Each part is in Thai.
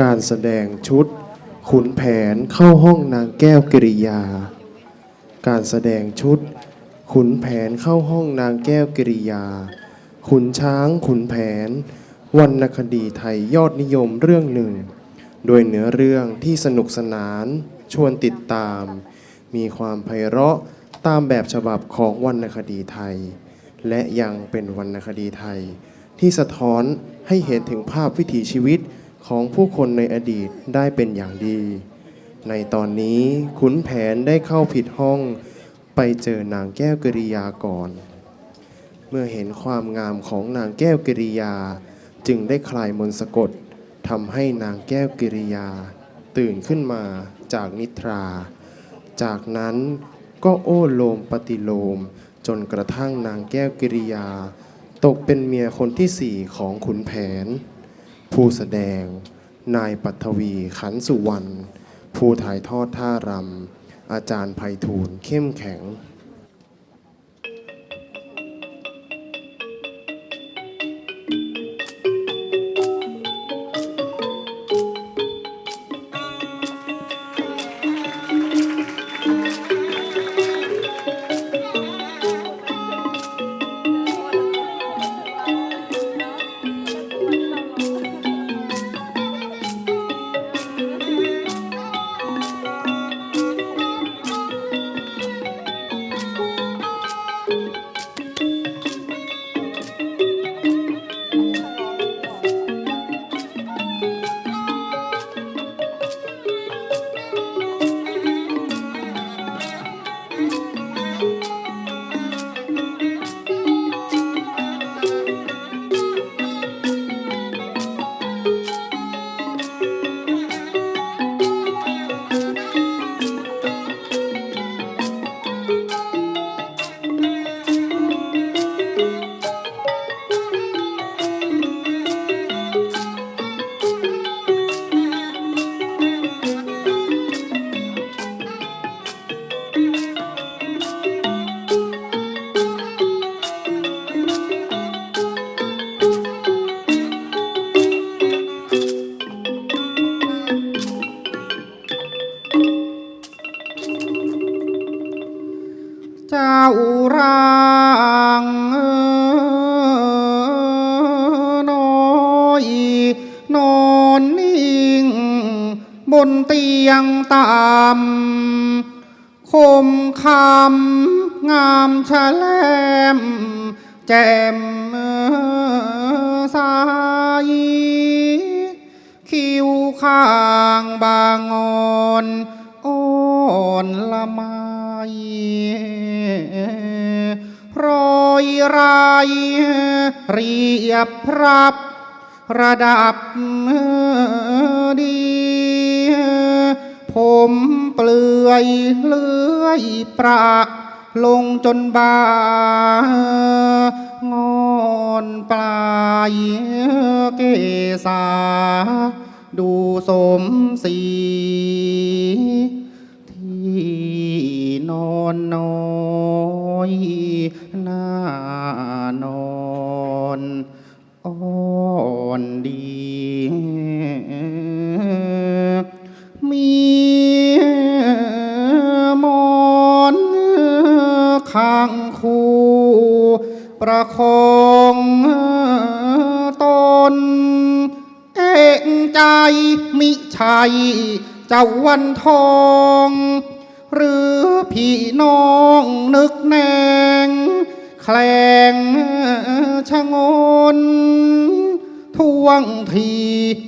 การแสดงชุด ขุนแผนเข้าห้องนางแก้วกิริยา การแสดงชุด ขุนแผนเข้าห้องนางแก้วกิริยา ขุนช้างขุนแผนวรรณคดีไทยยอดนิยมเรื่องหนึ่ง โดยเนื้อเรื่องที่สนุกสนานชวนติดตาม มีความไพเราะตามแบบฉบับของวรรณคดีไทย และยังเป็นวรรณคดีไทย ที่สะท้อนให้เห็นถึงภาพวิถีชีวิต ของผู้คนในอดีตได้เป็นอย่างดี ในตอนนี้ขุนแผนได้เข้าผิดห้องไปเจอนางแก้วกริยาก่อน เมื่อเห็นความงามของนางแก้วกิริยา จึงได้คลายมนต์สะกดทำให้นางแก้วกิริยา ตื่นขึ้นมาจากนิทรา จากนั้นก็โอ้โลมปฏิโลม จนกระทั่งนางแก้วกิริยา ตกเป็นเมียคนที่สี่ของขุนแผน ผู้แสดง นายปัทวีขันสุวรรณ ผู้ถ่ายทอดท่ารำ อาจารย์ไพฑูรย์เข้มแข็ง คมคำงามแฉลม แจ่มใสคิ้วข้างบางอ่อนอ่อนละไมรอยรายเรียบพรับ ระดับดี ผมเปลือยเลื่อยประลงจนบางอนปลายเกษาดูสมศรีที่นอนน้อยหน้านอนอ่อนดี ข้างคู่ ประคองตน เอกใจมิชัยเจ้าวันทอง หรือพี่น้องนึกแนง แคลงชะงน ทวงที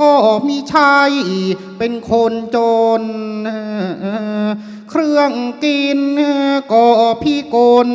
ก็มิใช่เป็นคนจน เครื่องกินก็พี่กล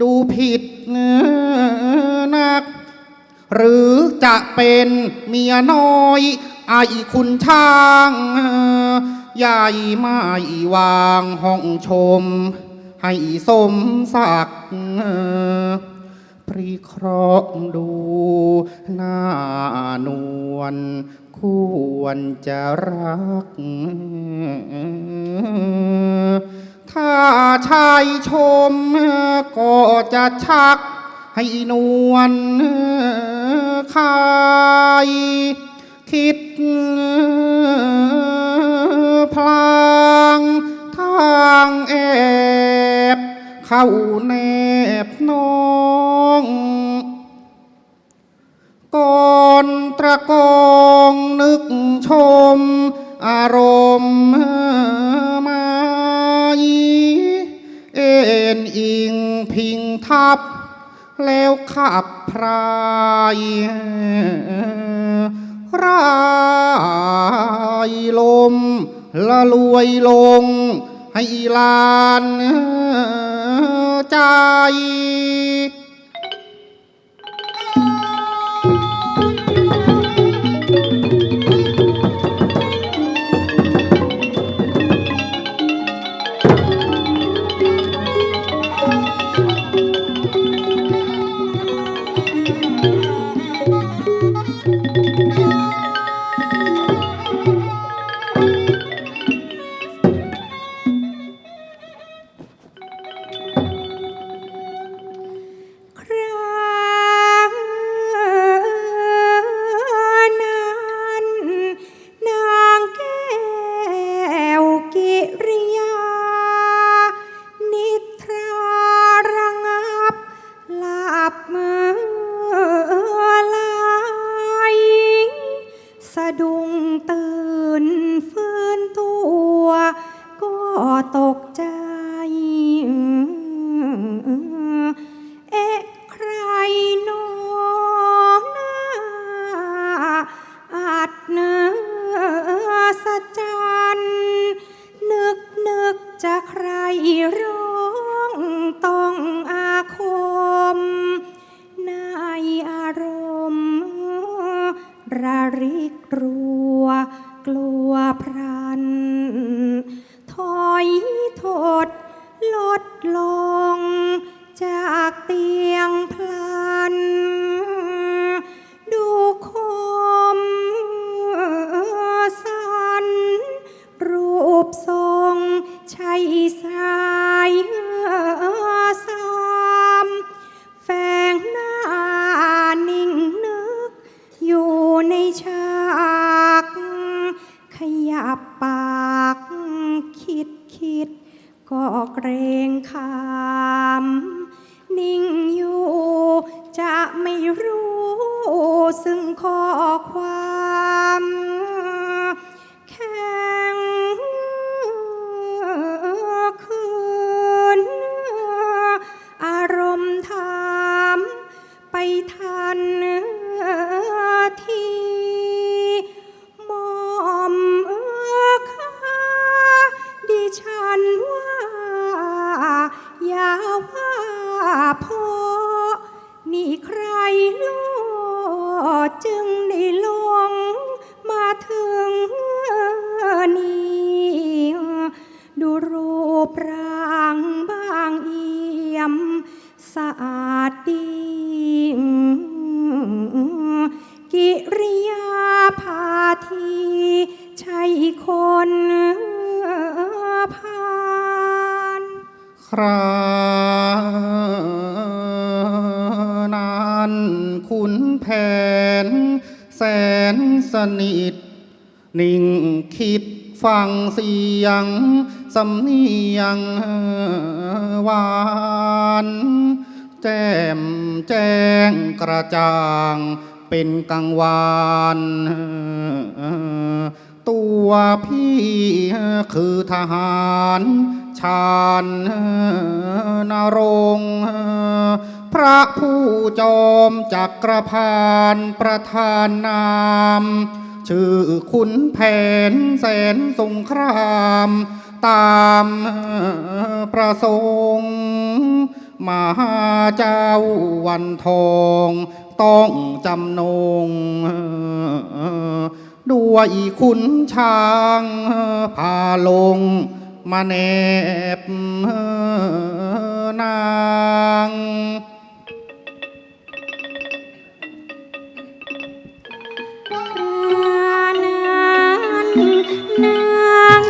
ดูผิดนัก หรือจะเป็นเมียน้อยไอ้คุณช่างใหญ่ไม่วางห้องชม ให้สมศักดิ์ ปรีเคราะห์ดูหน้านวลควรจะรัก ถ้าชายชมก็จะชักให้นวลคายคิดพลางทางแอ เข้าแนบน้องก่อนตะกองนึกชม อารมณ์ไมาเอ็นอิงพิงทับ แล้วขับพรายรายลมละลวยลง ให้ลานใจ ดลงจากเตียง กิริยาพาทีใช่คนพาลครานั้นขุนแผน แสนสนิท นิ่งคิดฟังเสียง สำเนียงหวานแจ่มแจ้งกระจ่าง เป็นกังวานตัวพี่คือทหารชาญนรงพระผู้จอมจักรพรรดิประธานนาม ชื่อขุนแผนแสนสงคราม ตามประสงค์มาเจ้าวันทอง ต้องจำนง ด้วยขุนช้างพาลงมาแนบนางนาง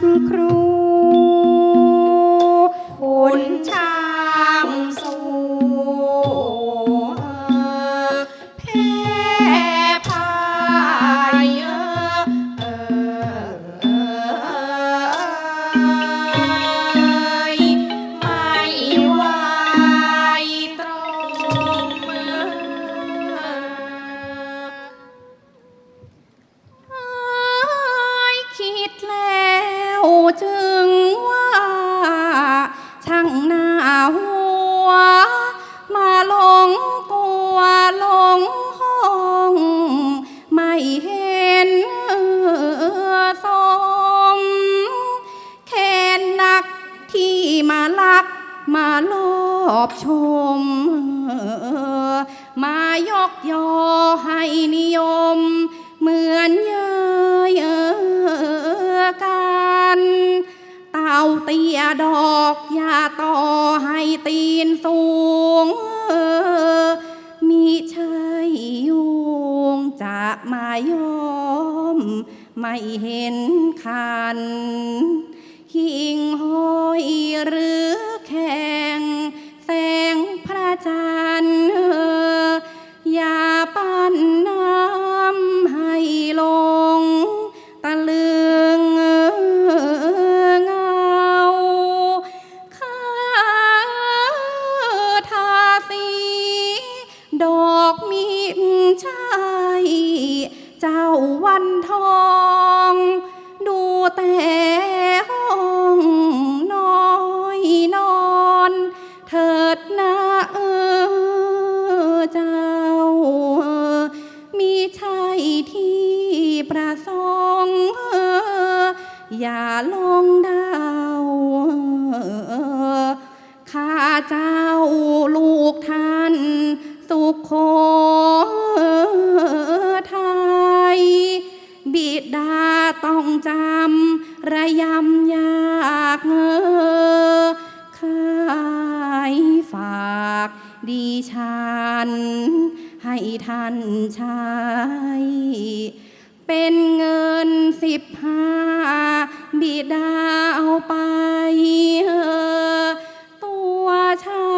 страшно кров. อบชม มายกยอให้นิยม เหมือนเยยกันเต่าเตียดอกอย่าต่อให้ตีนสูง มีใช่ยุงจะมายอมไม่เห็นคันหิ่งห้อยหรือแข่ง จันทร์ สุขโขทัยบิดาต้องจำระยำยากเงอขายฝากดีฉัน ให้ท่านใช้เป็นเงินสิบห้าบิดาเอาไปเออตัวฉัน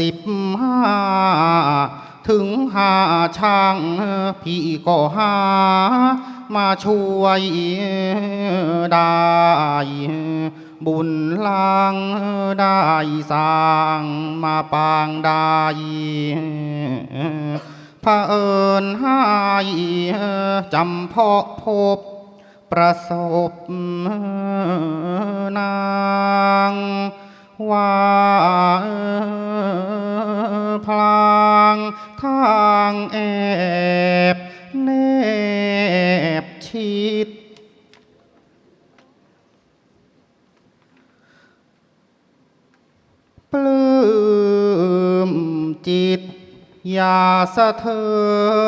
สิบห้าถึงหาช่างพี่ก็หา มาช่วยได้บุญลางได้สร้างมาปางได้พระเอิญให้จำเพาะพบประสบนาง ว่าพลางทางแอบแนบชิดปลื้มจิต อย่าสะเทิ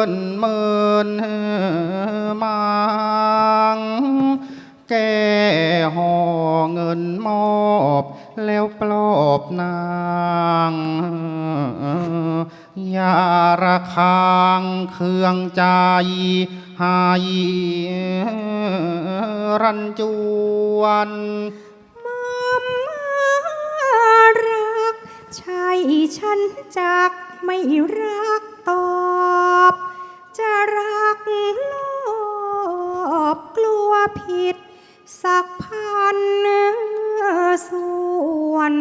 นเมินมัง แก่ห่อเงินมอบ แล้วปลอบนางยาระคางเครื่องใจให้รันจวนมอมรัก ใช่ฉันจักไม่รักตอบ จะรักลอบกลัวผิด สักพันส่วน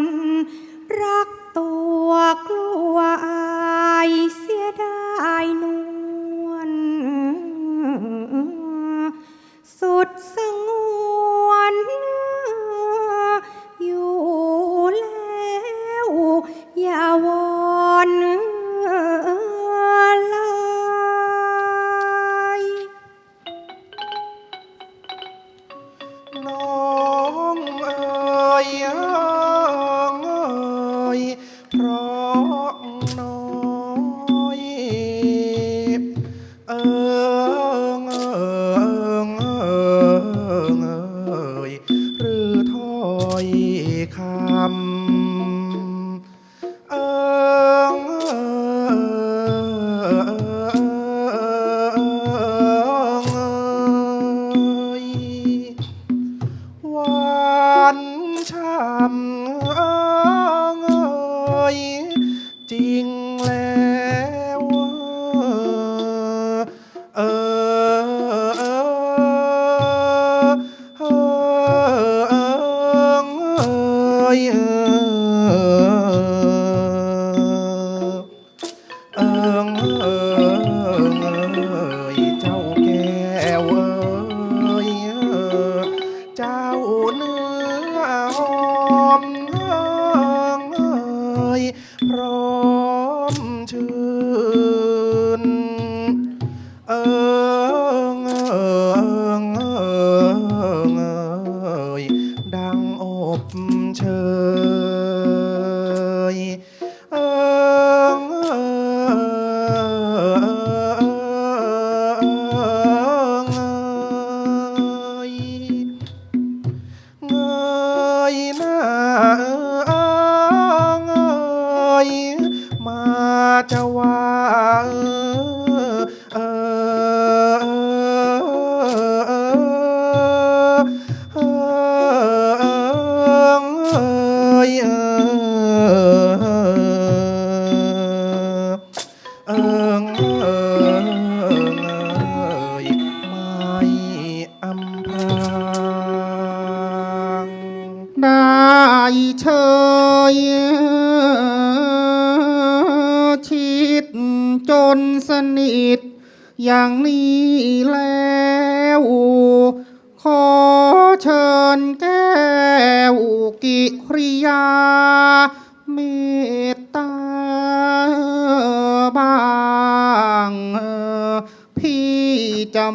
อยคำ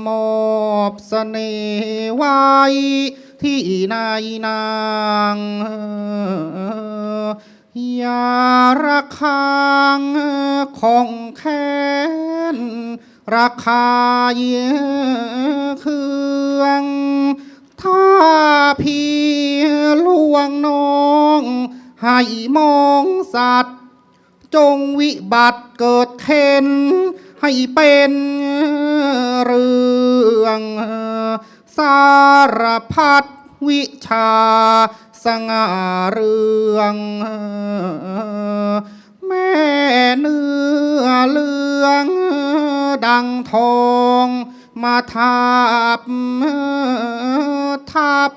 มอบเสน่ห์ไว้ที่นายนางยาระคังของแค้นราคาเยอเครื่องถ้าพี่ลวงน้อง ให้มองสัตว์ จงวิบัติเกิดเข็น ให้เป็นเรื่องสารพัดวิชาสง่าเรื่อง แม่เนื้อเลือง ดังทองมาทับทับ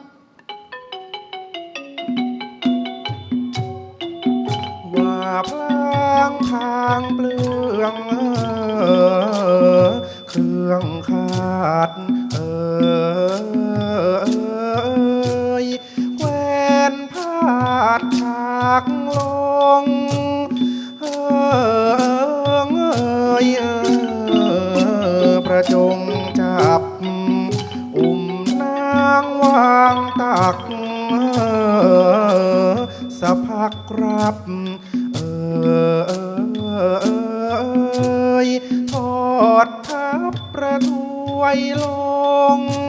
ว่าพลางทางเปลือง อเครื่องขาด เออเอยแควนพาดฉากลง เออเอยเอประจงจับ อุ้มนางวางตักเออสะพักรับ เออ วยลง